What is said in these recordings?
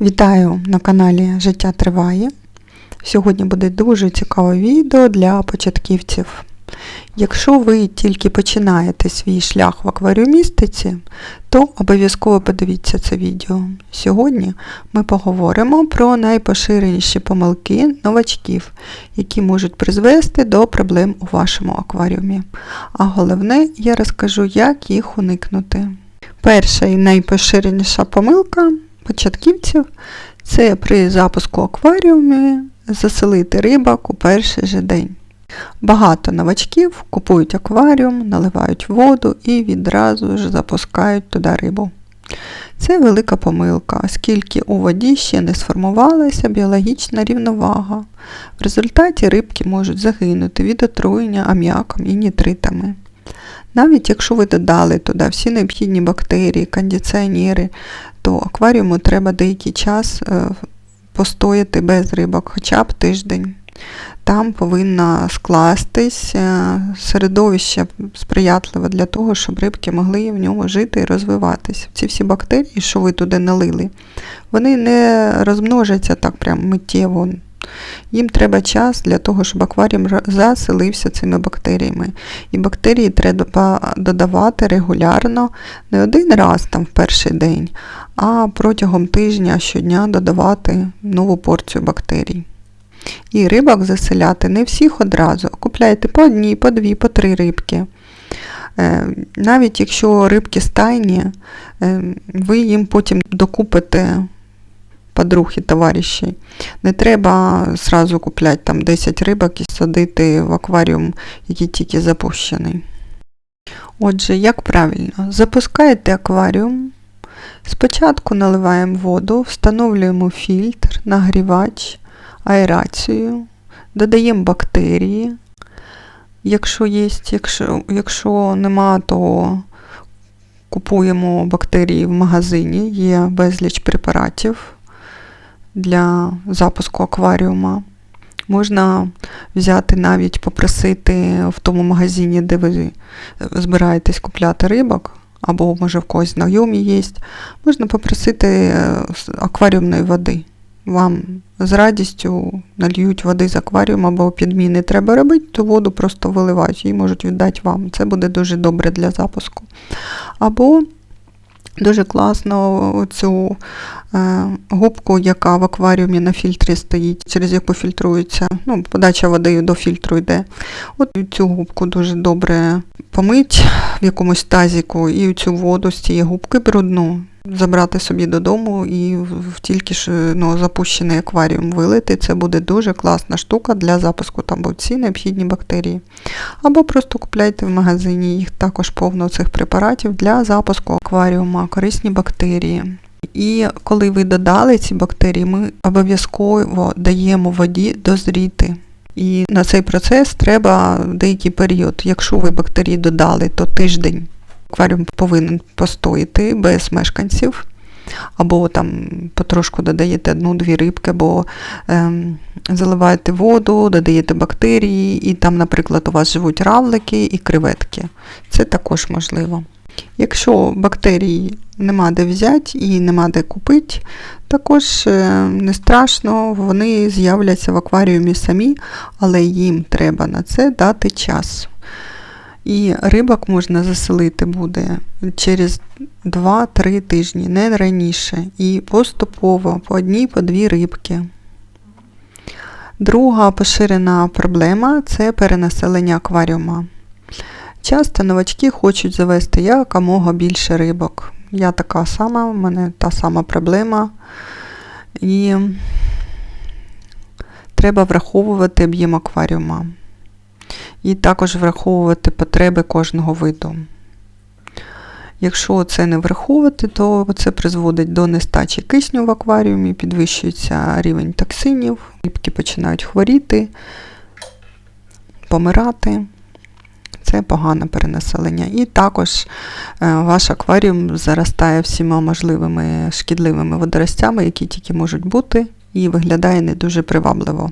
Вітаю на каналі Життя Триває. Сьогодні буде дуже цікаве відео для початківців. Якщо ви тільки починаєте свій шлях в акваріумістиці, то обов'язково подивіться це відео. Сьогодні ми поговоримо про найпоширеніші помилки новачків, які можуть призвести до проблем у вашому акваріумі. А головне, я розкажу, як їх уникнути. Перша і найпоширеніша помилка початківців це при запуску акваріумі заселити рибок у перший же день. Багато новачків купують акваріум, наливають воду і відразу ж запускають туди рибу. Це велика помилка, оскільки у воді ще не сформувалася біологічна рівновага. В результаті рибки можуть загинути від отруєння аміаком і нітритами. Навіть якщо ви додали туди всі необхідні бактерії, кондиціонери, то акваріуму треба деякий час е, постояти без рибок, хоча б тиждень. Там повинна скластись е, середовище сприятливе для того, щоб рибки могли в ньому жити і розвиватися. Ці всі бактерії, що ви туди налили, вони не розмножаться так прям миттєво. Їм треба час для того, щоб акваріум заселився цими бактеріями. І бактерії треба додавати регулярно, не один раз там в перший день, а протягом тижня щодня додавати нову порцію бактерій. І рибок заселяти не всіх одразу, а купляйте по одній, по дві, по три рибки. Е, навіть якщо рибки стайні, е, ви їм потім докупите подруг і товаришів. Не треба зразу купляти там 10 рибок і садити в акваріум, який тільки запущений. Отже, як правильно, запускаєте акваріум. Спочатку наливаємо воду, встановлюємо фільтр, нагрівач, аерацію, додаємо бактерії. Якщо є, якщо, якщо нема, то купуємо бактерії в магазині, є безліч препаратів для запуску акваріума. Можна взяти навіть попросити в тому магазині, де ви збираєтесь купляти рибок, або, може, в когось знайомі є, можна попросити е, акваріумної води. Вам з радістю нальють води з акваріуму або підміни треба робити, то воду просто виливають, її можуть віддати вам. Це буде дуже добре для запуску. Або Дуже класно цю е, губку, яка в акваріумі на фільтрі стоїть, через яку фільтрується, ну, подача води до фільтру йде. От цю губку дуже добре помить в якомусь тазіку і цю воду з цієї губки брудну забрати собі додому і в тільки ж ну, запущений акваріум вилити. Це буде дуже класна штука для запуску там всі необхідні бактерії. Або просто купляйте в магазині, їх також повно цих препаратів для запуску акваріума, корисні бактерії. І коли ви додали ці бактерії, ми обов'язково даємо воді дозріти. І на цей процес треба деякий період. Якщо ви бактерії додали, то тиждень акваріум повинен постояти без мешканців. Або там потрошку додаєте одну-дві рибки, або ем, заливаєте воду, додаєте бактерії, і там, наприклад, у вас живуть равлики і креветки. Це також можливо. Якщо бактерії нема де взяти і нема де купити, також е, не страшно, вони з'являться в акваріумі самі, але їм треба на це дати час. І рибок можна заселити буде через 2-3 тижні, не раніше. І поступово по одній, по дві рибки. Друга поширена проблема це перенаселення акваріума. Часто новачки хочуть завести якомога більше рибок. Я така сама, в мене та сама проблема. І треба враховувати об'єм акваріума і також враховувати потреби кожного виду. Якщо це не враховувати, то це призводить до нестачі кисню в акваріумі, підвищується рівень токсинів, рибки починають хворіти, помирати. Це погане перенаселення. І також е, ваш акваріум заростає всіма можливими шкідливими водоростями, які тільки можуть бути, і виглядає не дуже привабливо.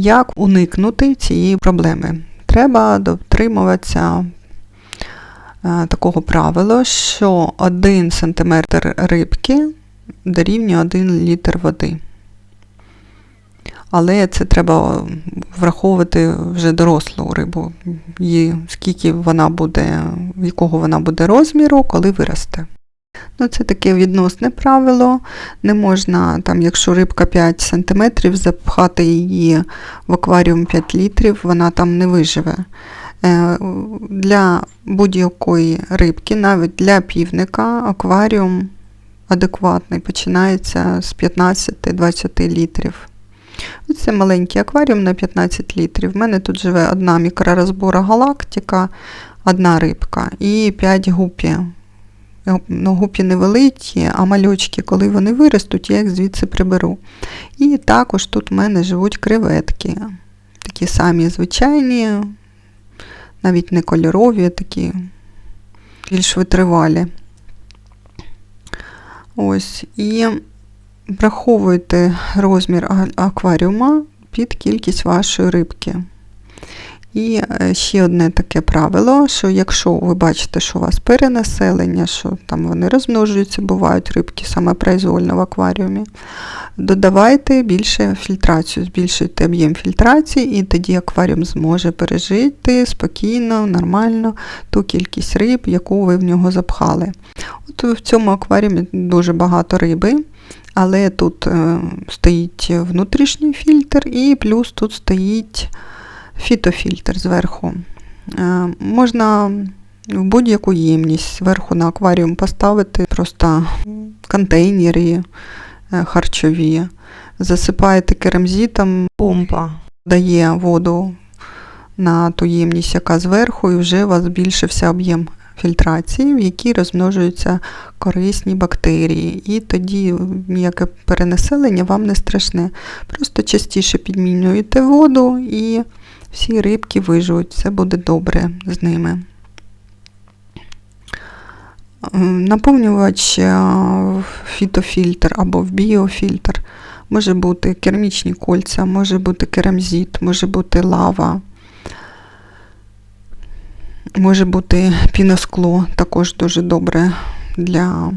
Як уникнути цієї проблеми? Треба дотримуватися е, такого правила, що 1 см рибки дорівнює 1 літр води. Але це треба враховувати вже дорослу рибу, і скільки вона буде, якого вона буде розміру, коли виросте. Ну, Це таке відносне правило. Не можна, там, якщо рибка 5 см, запхати її в акваріум 5 літрів, вона там не виживе. Е, Для будь-якої рибки, навіть для півника, акваріум адекватний починається з 15-20 літрів. Це маленький акваріум на 15 літрів. У мене тут живе одна мікророзбора галактика, одна рибка і 5 гупі. Ну, Гупі невеликі, а мальочки, коли вони виростуть, я їх звідси приберу. І також тут в мене живуть креветки. Такі самі звичайні, навіть не кольорові, такі більш витривалі. Ось, і враховуйте розмір акваріума під кількість вашої рибки. І е, ще одне таке правило, що якщо ви бачите, що у вас перенаселення, що там вони розмножуються, бувають рибки саме произвольно в акваріумі, додавайте більше фільтрацію, збільшуйте об'єм фільтрації, і тоді акваріум зможе пережити спокійно, нормально ту кількість риб, яку ви в нього запхали. От В цьому акваріумі дуже багато риби. Але тут е, стоїть внутрішній фільтр, і плюс тут стоїть фітофільтр зверху. Е, можна в будь-яку ємність зверху на акваріум поставити просто контейнери е, харчові, засипаєте керамзитом, помпа дає воду на ту ємність, яка зверху, і вже у вас збільшився об'єм фільтрації, в якій розмножуються корисні бактерії. І тоді ніяке перенаселення вам не страшне. Просто частіше підмінюєте воду і всі рибки виживуть, все буде добре з ними. Наповнювач в фітофільтр або в біофільтр може бути керамічні кольця, може бути керамзит, може бути лава, може бути піноскло, також дуже добре для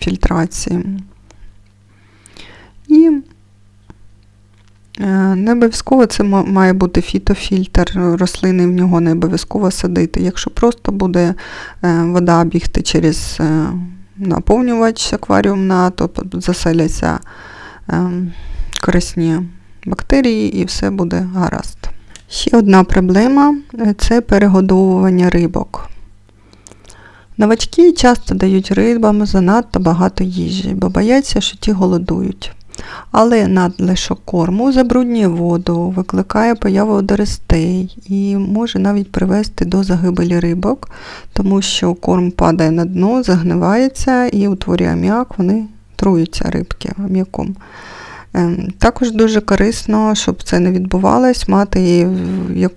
фільтрації. І Е, не обов'язково це має бути фітофільтр, рослини в нього не обов'язково садити. Якщо просто буде е, вода бігти через е, наповнювач акваріумна, то заселяться корисні бактерії і все буде гаразд. Ще одна проблема це перегодовування рибок. Новачки часто дають рибам занадто багато їжі, бо бояться, що ті голодують. Але надлишок корму забруднює воду, викликає появу одористей і може навіть привести до загибелі рибок, тому що корм падає на дно, загнивається і утворює аміак, вони труються рибки аміаком. Ем, також дуже корисно, щоб це не відбувалось, мати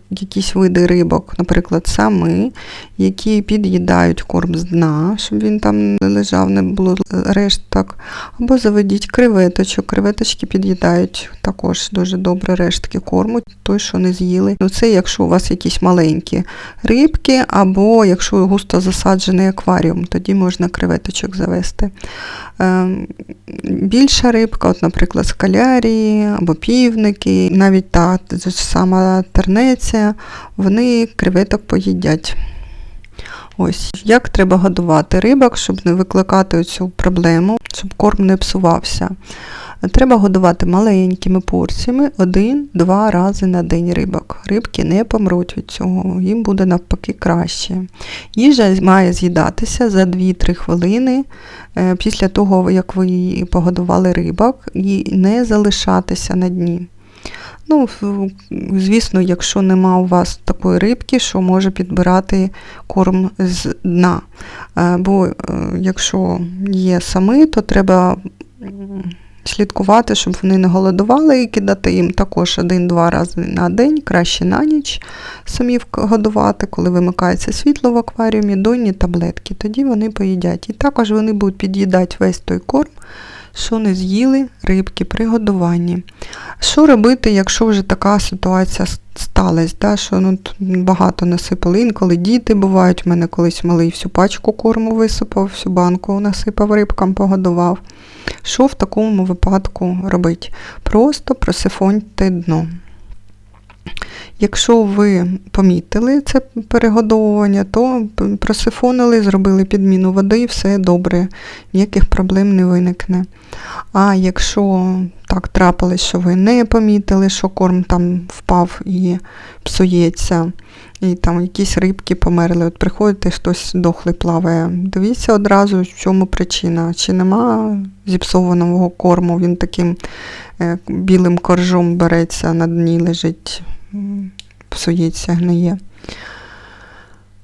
якісь види рибок, наприклад, сами, які під'їдають корм з дна, щоб він там не лежав, не було решток. Або заведіть креветочок. Креветочки під'їдають також дуже добре рештки корму, той, що не з'їли. Ну, Це якщо у вас якісь маленькі рибки, або якщо густо засаджений акваріум, тоді можна креветочок завести. Ем, більша рибка, от, наприклад, скалярії або півники, навіть та сама тернеця, вони креветок поїдять. Ось, Як треба годувати рибок, щоб не викликати цю проблему, щоб корм не псувався. Треба годувати маленькими порціями один-два рази на день рибок. Рибки не помруть від цього, їм буде навпаки краще. Їжа має з'їдатися за 2-3 хвилини е, після того, як ви погодували рибок, і не залишатися на дні. Ну, Звісно, якщо нема у вас такої рибки, що може підбирати корм з дна. Е, бо е, якщо є сами, то треба слідкувати, щоб вони не голодували і кидати їм також один-два рази на день, краще на ніч самі годувати, коли вимикається світло в акваріумі, донні таблетки, тоді вони поїдять. І також вони будуть під'їдати весь той корм, що не з'їли рибки при годуванні. Що робити, якщо вже така ситуація сталася, да, що ну, багато насипали, інколи діти бувають, у мене колись малий всю пачку корму висипав, всю банку насипав рибкам, погодував. Що в такому випадку робити? Просто просифоньте дно. Якщо ви помітили це перегодовування, то просифонили, зробили підміну води все добре, ніяких проблем не виникне. А якщо так трапилось, що ви не помітили, що корм там впав і псується, і там якісь рибки померли, от приходите, хтось дохлий плаває, дивіться одразу, в чому причина. Чи нема зіпсованого корму, він таким е, білим коржом береться, на дні лежить, псується, гниє.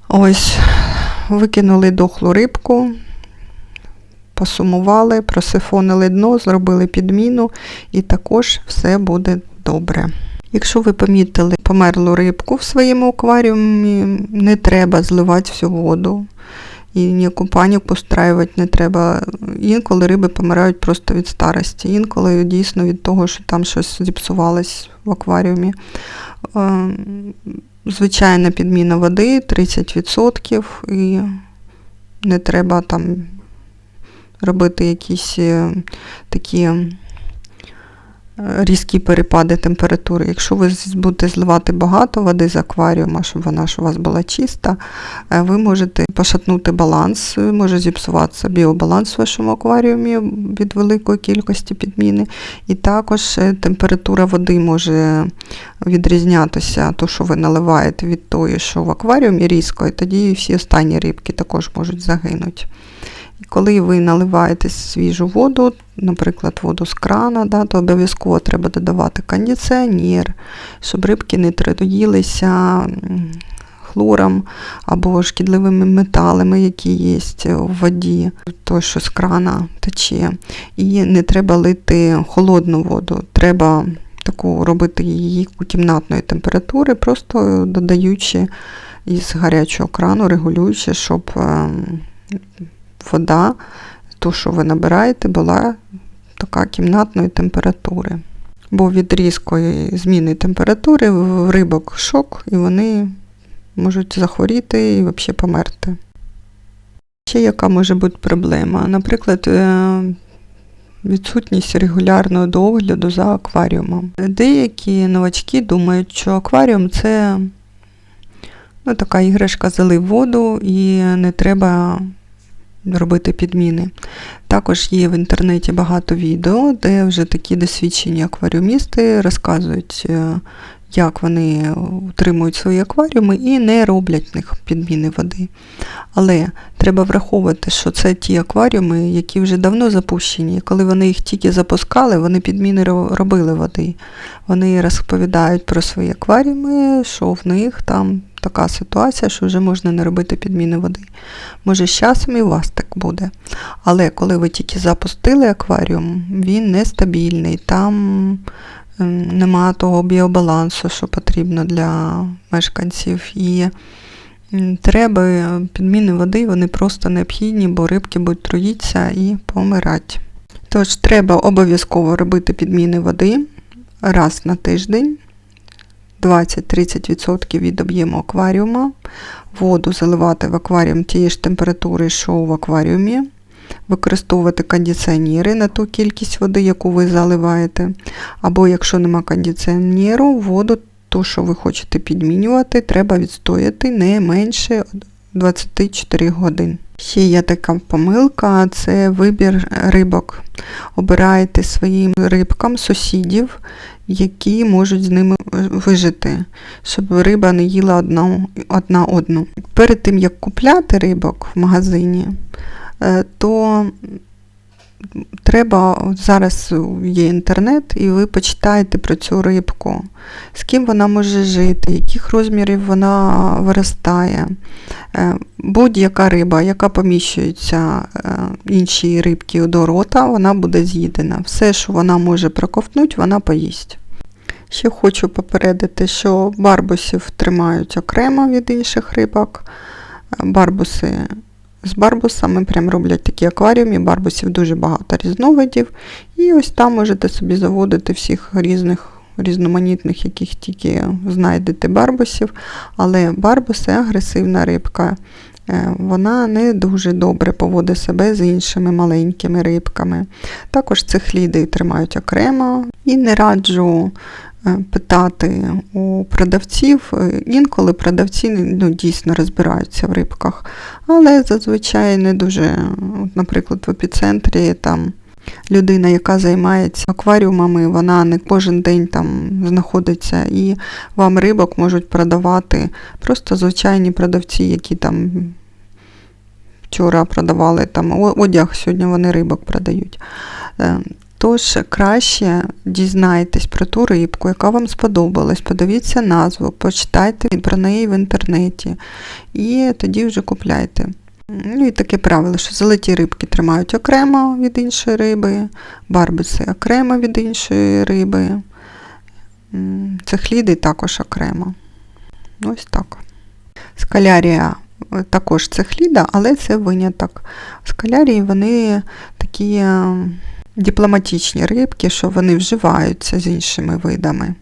Ось, викинули дохлу рибку, посумували, просифонили дно, зробили підміну і також все буде добре. Якщо ви помітили померлу рибку в своєму акваріумі, не треба зливати всю воду. І ніяку паніку встраювати не треба. Інколи риби помирають просто від старості, інколи дійсно від того, що там щось зіпсувалось в акваріумі. Е, Звичайна підміна води 30% і не треба там робити якісь е, такі е, різкі перепади температури. Якщо ви будете зливати багато води з акваріума, щоб вона ж у вас була чиста, е, ви можете пошатнути баланс, може зіпсуватися біобаланс в вашому акваріумі від великої кількості підміни. І також температура води може відрізнятися, то, що ви наливаєте від тої, що в акваріумі різко, і тоді всі останні рибки також можуть загинути. Коли ви наливаєте свіжу воду, наприклад, воду з крана, да, то обов'язково треба додавати кондиціонер, щоб рибки не троїлися хлором або шкідливими металами, які є в воді, то, що з крана тече. І не треба лити холодну воду, треба таку робити її кімнатної температури, просто додаючи із гарячого крану, регулюючи, щоб ем, вода, ту, що ви набираєте, була така кімнатної температури. Бо від різкої зміни температури в рибок шок, і вони можуть захворіти і взагалі померти. Ще яка може бути проблема? Наприклад, е, відсутність регулярного догляду за акваріумом. Деякі новачки думають, що акваріум це ну, така іграшка, залив воду і не треба робити підміни. Також є в інтернеті багато відео, де вже такі досвідчені акваріумісти розказують, е, як вони утримують свої акваріуми і не роблять в них підміни води. Але треба враховувати, що це ті акваріуми, які вже давно запущені. Коли вони їх тільки запускали, вони підміни робили води. Вони розповідають про свої акваріуми, що в них там така ситуація, що вже можна не робити підміни води. Може, з часом і у вас так буде. Але коли ви тільки запустили акваріум, він нестабільний, там ем, нема того біобалансу, що потрібно для мешканців. І треба підміни води, вони просто необхідні, бо рибки будуть труїтися і помирати. Тож треба обов'язково робити підміни води раз на тиждень. 20-30% від об'єму акваріума, воду заливати в акваріум тієї ж температури, що в акваріумі, використовувати кондиціонери на ту кількість води, яку ви заливаєте. Або якщо нема кондиціонеру, воду, ту, що ви хочете підмінювати, треба відстояти не менше 24 годин. Ще є така помилка, це вибір рибок. Обирайте своїм рибкам сусідів, які можуть з ними вижити, щоб риба не їла одна, одна одну. Перед тим, як купляти рибок в магазині, е, то треба, зараз є інтернет, і ви почитаєте про цю рибку, з ким вона може жити, яких розмірів вона виростає. Е, Будь-яка риба, яка поміщується е, іншій рибки до рота, вона буде з'їдена. Все, що вона може проковтнути, вона поїсть. Ще хочу попередити, що барбусів тримають окремо від інших рибок. Барбуси з барбусами прям роблять такі акваріуми, барбусів дуже багато різновидів. І ось там можете собі заводити всіх різних різноманітних, яких тільки знайдете барбусів. Але барбуси агресивна рибка. Е, Вона не дуже добре поводить себе з іншими маленькими рибками. Також цихліди тримають окремо і не раджу питати у продавців. Е, Інколи продавці ну, дійсно розбираються в рибках, але зазвичай не дуже, наприклад, в епіцентрі там. Людина, яка займається акваріумами, вона не кожен день там знаходиться, і вам рибок можуть продавати просто звичайні продавці, які там вчора продавали там одяг, сьогодні вони рибок продають. Тож краще дізнайтесь про ту рибку, яка вам сподобалась, подивіться назву, почитайте про неї в інтернеті і тоді вже купляйте. Ну і таке правило, що золоті рибки тримають окремо від іншої риби, барбиси окремо від іншої риби, м, цихліди також окремо. Ось так. Скалярія е, також цихліда, але це виняток. Скалярії вони такі е, дипломатичні рибки, що вони вживаються з іншими видами.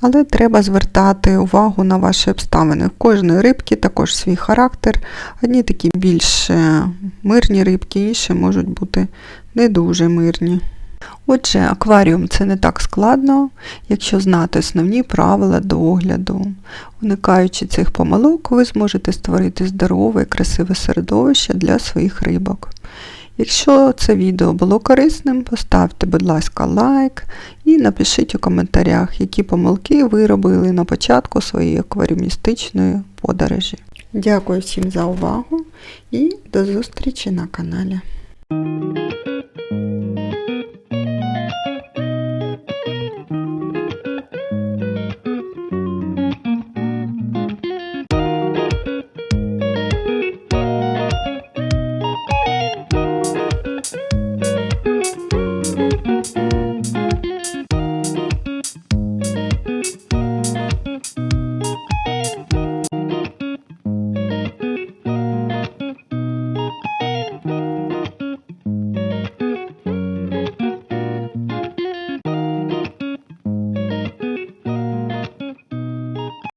Але треба звертати увагу на ваші обставини. В кожної рибки також свій характер. Одні такі більш е, мирні рибки, інші можуть бути не дуже мирні. Отже, акваріум це не так складно, якщо знати основні правила догляду. Уникаючи цих помилок, ви зможете створити здорове і красиве середовище для своїх рибок. Якщо це відео було корисним, поставте, будь ласка, лайк і напишіть у коментарях, які помилки ви робили на початку своєї акваріумістичної подорожі. Дякую всім за увагу і до зустрічі на каналі.